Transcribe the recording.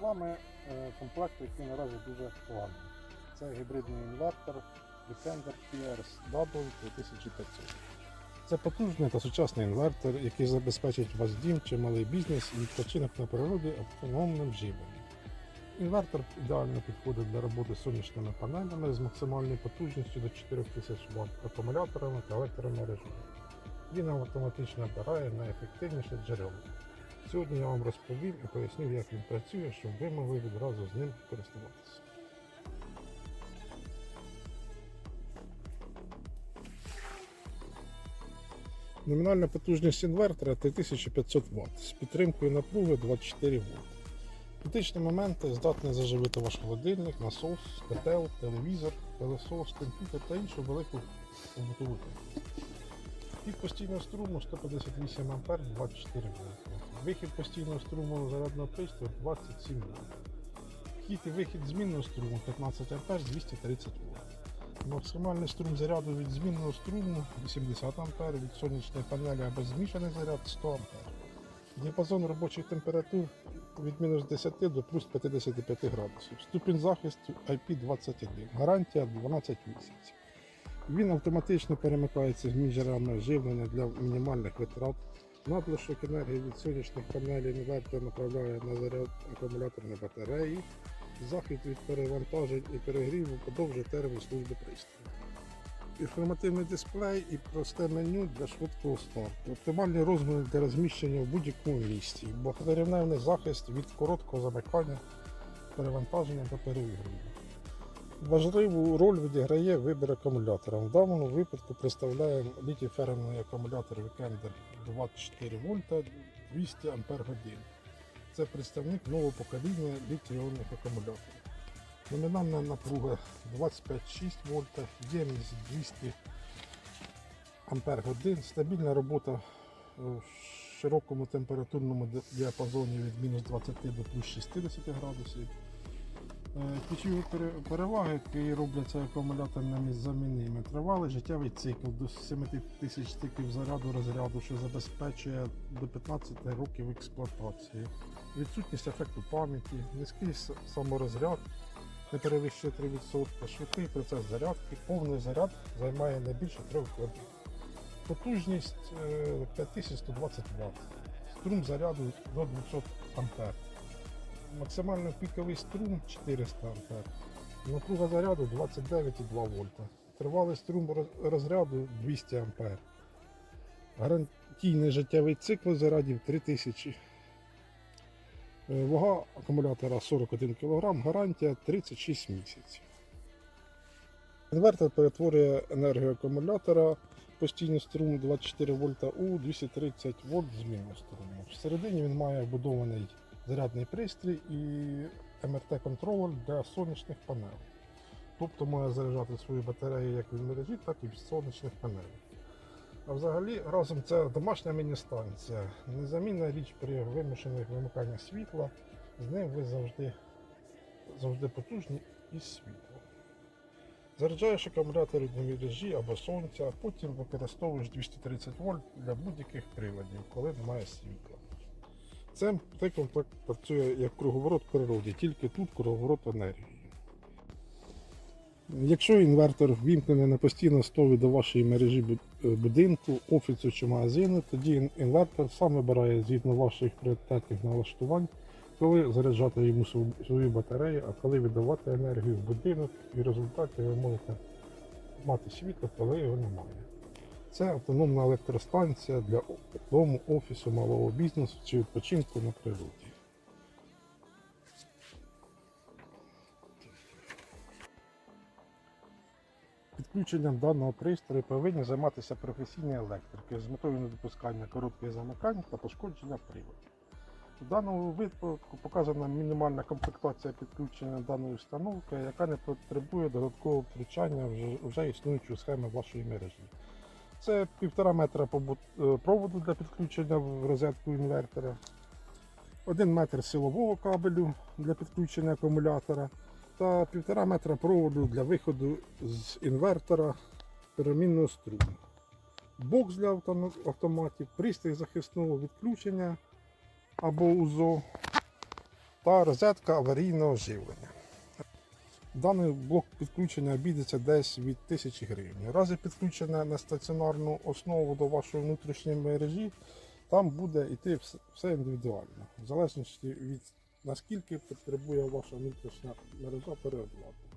вами е, комплект, який наразі дуже актуальний. Це гібридний інвертор Defender PRS W 3500. Це потужний та сучасний інвертор, який забезпечить ваш дім чи малий бізнес і відпочинок на природі автономним живленням. Інвертор ідеально підходить для роботи з сонячними панелями з максимальною потужністю до 4000 Вт, акумуляторами та електромережами. Він автоматично обирає найефективніше джерело. Сьогодні я вам розповім і поясню, як він працює, щоб ви могли відразу з ним користуватися. Номінальна потужність інвертора 3500 Вт з підтримкою напруги 24 В. Критичні моменти здатні заживити ваш холодильник, насос, котел, телевізор, пилосос, комп'ютер та іншу велику побутову техніку. Пік постійного струму 158 А 24 В. Вихід постійного струму зарядного пристрою 27 В. Вхід і вихід змінного струму 15 А 230 В. Максимальний струм заряду від змінного струму 80 А, від сонячної панелі або змішаний заряд 100 А. Діапазон робочих температур від мінус 10 до плюс 55 градусів. Ступінь захисту IP21. Гарантія 12 місяців. Він автоматично перемикається в міжрядне живлення для мінімальних витрат. Надлишок енергії від сонячних панелей інвертор направляє на заряд акумуляторної батареї. Захист від перевантажень і перегріву подовжує термін служби пристрою. Інформативний дисплей і просте меню для швидкого старту. Оптимальний розмір для розміщення в будь-якому місці. Багаторівневний захист від короткого замикання, перевантаження та перегріву. Важливу роль відіграє вибір акумулятора. В даному випадку представляємо літій-фермовий акумулятор Weekender 24 вольта 200 Ах. Це представник нового покоління літій-іонних акумуляторів. Номінальна напруга 25,6 вольта, ємність 200 Ампер годин, стабільна робота в широкому температурному діапазоні від мінус 20 до плюс 60 градусів. Е, Ключові переваги, які роблять цей акумулятор. Тривалий життєвий цикл до 7 тисяч стиків заряду розряду, що забезпечує до 15 років експлуатації. Відсутність ефекту пам'яті, низький саморозряд, не перевищує 3%, швидкий процес зарядки, повний заряд займає не більше 3 годин. Потужність е, 5120 Вт. Струм заряду до 200 А. Максимально піковий струм 400 А. Напруга заряду 29,2 вольта. Тривалий струм розряду 200 А. Гарантійний життєвий цикл зарядів 3000. Е, Вага акумулятора 41 кг, гарантія 36 місяців. Інвертор перетворює енергію акумулятора постійний струм 24 вольта у 230 вольт змінного струму. Всередині він має вбудований зарядний пристрій і МРТ-контролер для сонячних панелей. Тобто може заряджати свою батарею як від мережі, так і від сонячних панелей. А взагалі разом це домашня міні-станція. Незамінна річ при вимушених вимиканнях світла. З ним ви завжди, завжди потужні і світло. Заряджаєш акумулятор від мережі або сонця, а потім використовуєш 230 вольт для будь-яких приладів, коли немає світла. Це цей комплект працює як круговорот в природі, тільки тут круговорот енергії. Якщо інвертор ввімкнений на постійну основі до вашої мережі е, будинку, офісу чи магазину, тоді інвертор сам вибирає згідно ваших пріоритетних налаштувань, коли заряджати йому свою батарею, а коли віддавати енергію в будинок, і в результаті ви можете мати світло, коли його немає. Це автономна електростанція для дому, офісу, малого бізнесу чи відпочинку на природі. Підключенням даного пристрою повинні займатися професійні електрики з метою недопускання коротких замикань та пошкодження приводів. У даному випадку показана мінімальна комплектація підключення даної установки, яка не потребує додаткового втручання вже, вже існуючої схеми вашої мережі. Це 1,5 метра е, проводу для підключення в розетку інвертора, 1 метр силового кабелю для підключення акумулятора та 1,5 метра проводу для виходу з інвертора перемінного струму. Бокс для автоматів, пристрій захисного відключення або УЗО, та розетка аварійного живлення. Даний блок підключення обійдеться десь від 1000 гривень. Разі підключення на стаціонарну основу до вашої внутрішньої мережі, там буде йти все індивідуально, в залежності від наскільки потребує ваша внутрішня мережа переобладнання.